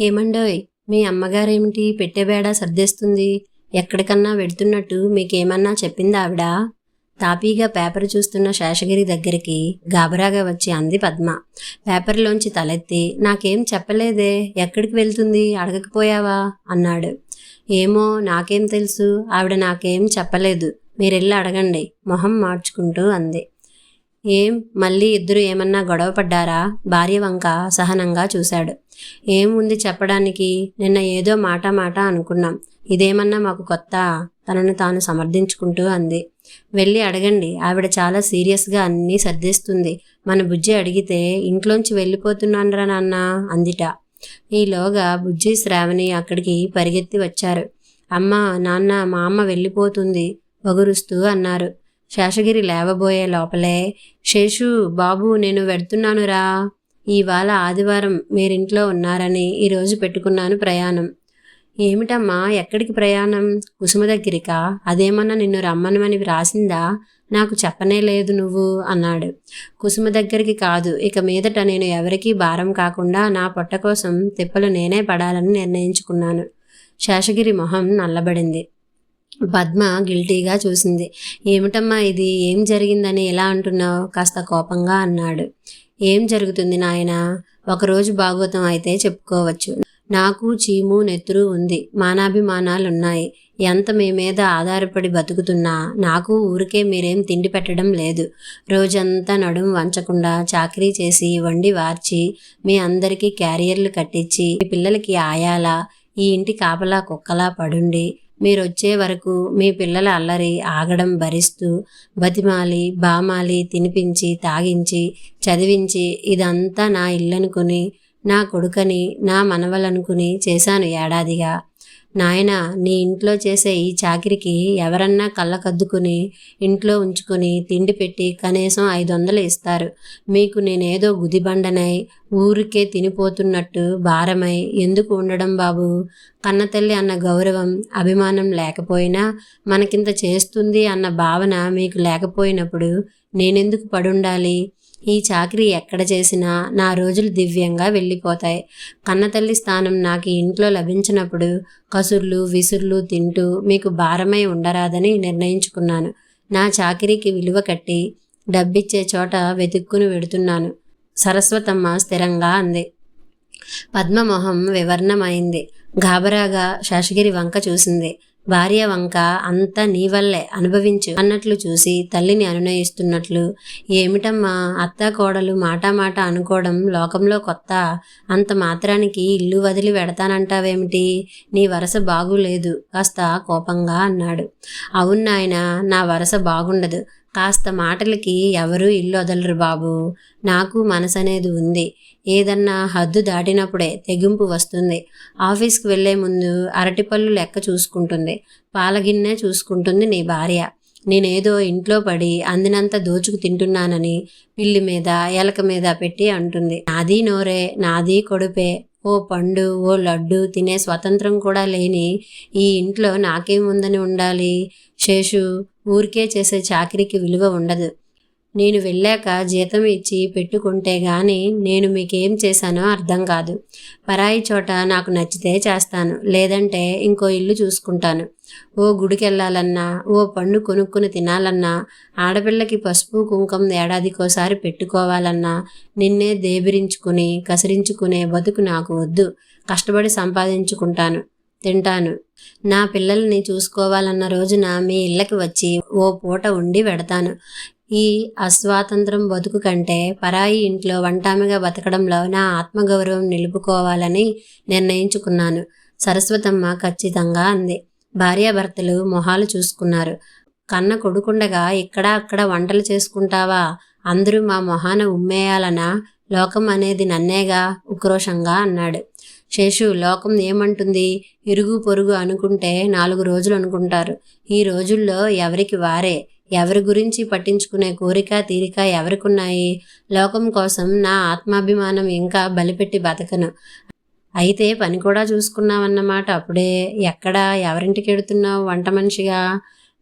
ఏమండోయ్ మీ అమ్మగారేమిటి పెట్టెబేడ సర్దేస్తుంది? ఎక్కడికన్నా వెడుతున్నట్టు మీకేమన్నా చెప్పిందా ఆవిడ తాపీగా పేపర్ చూస్తున్న శేషగిరి దగ్గరికి గాబరాగా వచ్చి అంది పద్మ. పేపర్లోంచి తలెత్తి నాకేం చెప్పలేదే ఎక్కడికి వెళ్తుంది అడగకపోయావా? అన్నాడు. ఏమో నాకేం తెలుసు ఆవిడ నాకేం చెప్పలేదు మీరెళ్ళి అడగండి మొహం మార్చుకుంటూ అంది. ఏం? మళ్ళీ ఇద్దరు ఏమన్నా గొడవ పడ్డారా? భార్య వంక సహనంగా చూశాడు. ఏముంది చెప్పడానికి? నిన్న ఏదో మాట మాట అనుకున్నాం. ఇదేమన్నా మాకు కొత్త? తనను తాను సమర్థించుకుంటూ అంది. వెళ్ళి అడగండి. ఆవిడ చాలా సీరియస్గా అన్నీ సర్దిస్తుంది. మన బుజ్జి అడిగితే ఇంట్లోంచి వెళ్ళిపోతున్నానరా నాన్న అందిట. ఈలోగా బుజ్జి శ్రావణి అక్కడికి పరిగెత్తి వచ్చారు. అమ్మ నాన్న మా అమ్మ వెళ్ళిపోతుంది. వగురుస్తూ అన్నారు. శేషగిరి లేవబోయే లోపలే. శేషు బాబు నేను వెడుతున్నానురా ఇవాళ ఆదివారం మీరింట్లో ఉన్నారని ఈరోజు పెట్టుకున్నాను ప్రయాణం. ఏమిటమ్మా ఎక్కడికి ప్రయాణం? కుసుమ దగ్గరికా? అదేమన్నా నిన్ను రమ్మనమని వ్రాసిందా? నాకు చెప్పనే లేదు నువ్వు అన్నాడు. కుసుమ దగ్గరికి కాదు. ఇక మీదట నేను ఎవరికీ భారం కాకుండా నా పొట్ట కోసం తిప్పలు నేనే పడాలని నిర్ణయించుకున్నాను. శేషగిరి మొహం నల్లబడింది. పద్మ గిల్టీగా చూసింది. ఏమిటమ్మా ఇది? ఏం జరిగిందని ఎలా అంటున్నావు? కాస్త కోపంగా అన్నాడు. ఏం జరుగుతుంది నాయన? ఒకరోజు భాగవతం అయితే చెప్పుకోవచ్చు. నాకు చీము నెత్తురు ఉంది. మానాభిమానాలున్నాయి. ఎంత మీ మీద ఆధారపడి బతుకుతున్నా నాకు ఊరికే మీరేం తిండి పెట్టడం లేదు. రోజంతా నడుము వంచకుండా చాకరీ చేసి వండి వార్చి మీ అందరికీ క్యారియర్లు కట్టించి మీ పిల్లలకి ఆయాలా ఈ ఇంటి కాపలా కుక్కలా పడుండి మీరు వచ్చే వరకు మీ పిల్లల అల్లరి ఆగడం భరిస్తూ బతిమాలి బామాలి తినిపించి తాగించి చదివించి ఇదంతా నా ఇల్లనుకుని నా కొడుకని నా మనవలనుకుని చేశాను ఏడాదిగా. నాయన నీ ఇంట్లో చేసే ఈ చాకిరికి ఎవరన్నా కళ్ళకద్దుకుని ఇంట్లో ఉంచుకొని తిండి పెట్టి కనీసం ఐదు వందలు ఇస్తారు. మీకు నేనేదో గుదిబండనై ఊరికే తినిపోతున్నట్టు భారమై ఎందుకు ఉండడం బాబు? కన్నతల్లి అన్న గౌరవం అభిమానం లేకపోయినా మనకింత చేస్తుంది అన్న భావన మీకు లేకపోయినప్పుడు నేనెందుకు పడుండాలి? ఈ చాకరీ ఎక్కడ చేసినా నా రోజులు దివ్యంగా వెళ్ళిపోతాయి. కన్నతల్లి స్థానం నాకు ఇంట్లో లభించినప్పుడు కసుర్లు విసుర్లు తింటూ మీకు భారమై ఉండరాదని నిర్ణయించుకున్నాను. నా చాకరీకి విలువ కట్టి డబ్బిచ్చే చోట వెతుక్కుని వెడుతున్నాను. సరస్వతమ్మ స్థిరంగా అంది. పద్మమొహం వివర్ణమైంది. గాబరాగా శేషగిరి వంక చూసింది. భార్య వంక అంతా నీ వల్లే అనుభవించు అన్నట్లు చూసి తల్లిని అనునయిస్తున్నట్లు. ఏమిటమ్మా? అత్త కోడలు మాట మాట అనుకోవడం లోకంలో కొత్త. అంత మాత్రానికి ఇల్లు వదిలి వెడతానంటావేమిటి? నీ వరస బాగులేదు. కాస్త కోపంగా అన్నాడు. అవును నాయన నా వరస బాగుండదు. కాస్త మాటలకి ఎవరూ ఇల్లు వదలరు బాబు. నాకు మనసు అనేది ఉంది. ఏదన్నా హద్దు దాటినప్పుడే తెగింపు వస్తుంది. ఆఫీస్కి వెళ్ళే ముందు అరటిపళ్ళు లెక్క చూసుకుంటుంది. పాలగిన్నె చూసుకుంటుంది నీ భార్య. నేనేదో ఇంట్లో పడి అందినంత దోచుకు తింటున్నానని పిల్లి మీద ఎలక మీద పెట్టి అంటుంది. నాది నోరే నాది కొడుపే. ఓ పండు ఓ లడ్డు తినే స్వతంత్రం కూడా లేని ఈ ఇంట్లో నాకేముందని ఉండాలి? శేషు ఊరికే చేసే చాకరీకి విలువ ఉండదు. నేను వెళ్ళాక జీతం ఇచ్చి పెట్టుకుంటే గాని నేను మీకేం చేశానో అర్థం కాదు. పరాయి చోట నాకు నచ్చితే చేస్తాను లేదంటే ఇంకో ఇల్లు చూసుకుంటాను. ఓ గుడికి వెళ్ళాలన్నా ఓ పండు కొనుక్కుని తినాలన్నా ఆడపిల్లకి పసుపు కుంకం ఏడాదికోసారి పెట్టుకోవాలన్నా నిన్నే దేబిరించుకుని కసిరించుకునే బతుకు నాకు వద్దు. కష్టపడి సంపాదించుకుంటాను. తింటాను. నా పిల్లల్ని చూసుకోవాలన్న రోజున మీ ఇళ్ళకి వచ్చి ఓ పూట ఉండి వెడతాను ఈ అస్వాతంత్రం బతుకు కంటే పరాయి ఇంట్లో వంటామిగా బతకడంలో నా ఆత్మగౌరవం నిలుపుకోవాలని నిర్ణయించుకున్నాను. సరస్వతమ్మ ఖచ్చితంగా అంది. భార్యాభర్తలు మొహాలు చూసుకున్నారు. కన్న కొడుకుండగా ఇక్కడ అక్కడ వంటలు చేసుకుంటావా? అందరూ మా మొహాన ఉమ్మేయాలనా? లోకం అనేది నన్నేగా ఉక్రోషంగా అన్నాడు. శేషు లోకం ఏమంటుంది? ఇరుగు పొరుగు అనుకుంటే నాలుగు రోజులు అనుకుంటారు. ఈ రోజుల్లో ఎవరికి వారే? ఎవరి గురించి పట్టించుకునే కోరిక తీరిక ఎవరికున్నాయి? లోకం కోసం నా ఆత్మాభిమానం ఇంకా బలిపెట్టి బతకను. అయితే పని కూడా చూసుకున్నావన్నమాట. అప్పుడే ఎక్కడ ఎవరింటికి ఎడుతున్నావు? వంట మనిషిగా?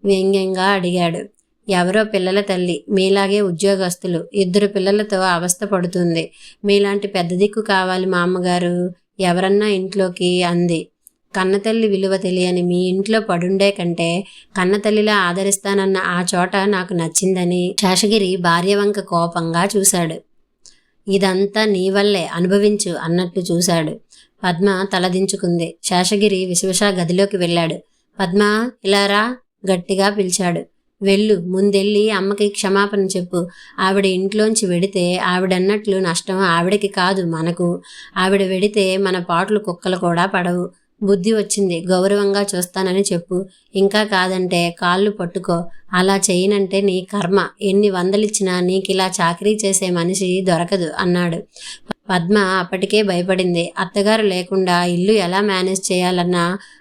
వ్యంగ్యంగా అడిగాడు. ఎవరో పిల్లల తల్లి మీలాగే ఉద్యోగస్తులు. ఇద్దరు పిల్లలతో అవస్థ పడుతుంది. మీలాంటి పెద్ద దిక్కు కావాలి మా అమ్మగారు. ఎవరన్నా ఇంట్లోకి అంది. కన్నతల్లి విలువ తెలియని మీ ఇంట్లో పడుండే కంటే కన్నతల్లిలా ఆదరిస్తానన్న ఆ చోట నాకు నచ్చిందని శేషగిరి భార్యవంక కోపంగా చూశాడు. ఇదంతా నీ వల్లే అనుభవించు అన్నట్లు చూశాడు. పద్మ తలదించుకుంది. శేషగిరి విశ్వష గదిలోకి వెళ్ళాడు. పద్మ ఇలారా గట్టిగా పిలిచాడు. వెళ్ళు ముందెళ్ళి అమ్మకి క్షమాపణ చెప్పు. ఆవిడ ఇంట్లోంచి వెడితే ఆవిడన్నట్లు నష్టం ఆవిడకి కాదు మనకు. ఆవిడ వెడితే మన పాటలు కుక్కలు కూడా పడవు. బుద్ధి వచ్చింది. గౌరవంగా చూస్తానని చెప్పు. ఇంకా కాదంటే కాళ్ళు పట్టుకో. అలా చేయనంటే నీ కర్మ. ఎన్ని వందలిచ్చినా నీకిలా చాకరీ చేసే మనిషి దొరకదు అన్నాడు. పద్మ అప్పటికే భయపడింది. అత్తగారు లేకుండా ఇల్లు ఎలా మేనేజ్ చేయాలన్న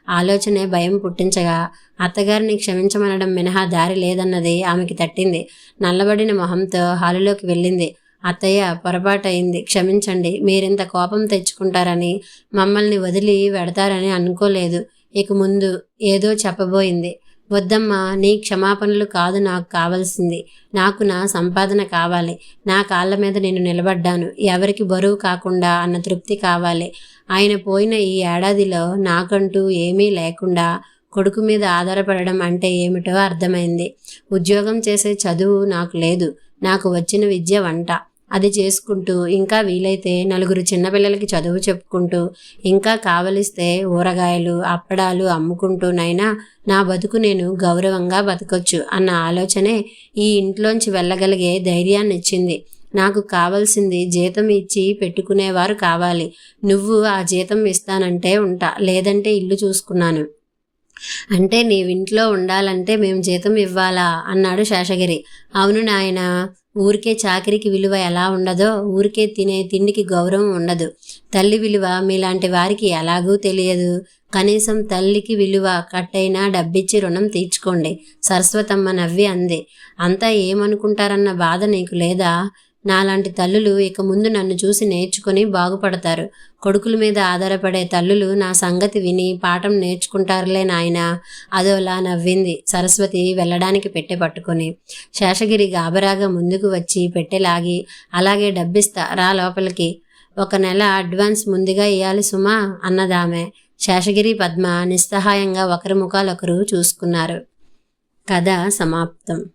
ఆలోచనే భయం పుట్టించగా అత్తగారిని క్షమించమనడం మినహా దారి లేదన్నది ఆమెకి తట్టింది. నల్లబడిన మొహంతో హాలులోకి వెళ్ళింది. అత్తయ్య పొరపాటయింది. క్షమించండి మీరింత కోపం తెచ్చుకుంటారని మమ్మల్ని వదిలి వెడతారని అనుకోలేదు. ఇక ముందు ఏదో చెప్పబోయింది. వద్దమ్మా నీ క్షమాపణలు కాదు నాకు కావాల్సింది. నాకు నా సంపాదన కావాలి. నా కాళ్ళ మీద నేను నిలబడ్డాను. ఎవరికి బరువు కాకుండా అన్న తృప్తి కావాలి. ఆయన పోయిన ఈ ఏడాదిలో నాకంటూ ఏమీ లేకుండా కొడుకు మీద ఆధారపడడం అంటే ఏమిటో అర్థమైంది. ఉద్యోగం చేసే చదువు నాకు లేదు. నాకు వచ్చిన విద్య వంట. అది చేసుకుంటూ ఇంకా వీలైతే నలుగురు చిన్నపిల్లలకి చదువు చెప్పుకుంటూ ఇంకా కావలిస్తే ఊరగాయలు అప్పడాలు అమ్ముకుంటూనైనా నా బతుకు నేను గౌరవంగా బతకొచ్చు అన్న ఆలోచనే ఈ ఇంట్లోంచి వెళ్ళగలిగే ధైర్యాన్ని ఇచ్చింది నాకు కావలసింది జీతం ఇచ్చి పెట్టుకునేవారు కావాలి. నువ్వు ఆ జీతం ఇస్తానంటే ఉంటా లేదంటే ఇల్లు చూసుకున్నాను. అంటే నీవింట్లో ఉండాలంటే మేము జీతం ఇవ్వాలా? అన్నాడు శేషగిరి. అవును నాయన ఊరికే చాకరికి విలువ ఎలా ఉండదో ఊరికే తినే తిండికి గౌరవం ఉండదు. తల్లి విలువ మీలాంటి వారికి ఎలాగూ తెలియదు. కనీసం తల్లికి విలువ కట్టైనా డబ్బిచ్చి రుణం తీర్చుకోండి. సరస్వతమ్మ నవ్వి అంది. అంతా ఏమనుకుంటారన్న బాధ నీకు లేదా? నాలాంటి తల్లులు ఇక ముందు నన్ను చూసి నేర్చుకుని బాగుపడతారు. కొడుకుల మీద ఆధారపడే తల్లులు నా సంగతి విని పాఠం నేర్చుకుంటారులే నాయన. అదోలా నవ్వింది సరస్వతి వెళ్ళడానికి పెట్టె పట్టుకొని. శేషగిరి గాబరాగా ముందుకు వచ్చి పెట్టెలాగి అలాగే డబ్బిస్తా రా లోపలికి. ఒక నెల అడ్వాన్స్ ముందుగా ఇయ్యాలి సుమా అన్నదామె. శేషగిరి పద్మ నిస్సహాయంగా ఒకరి ముఖాలొకరు చూసుకున్నారు. కథ సమాప్తం.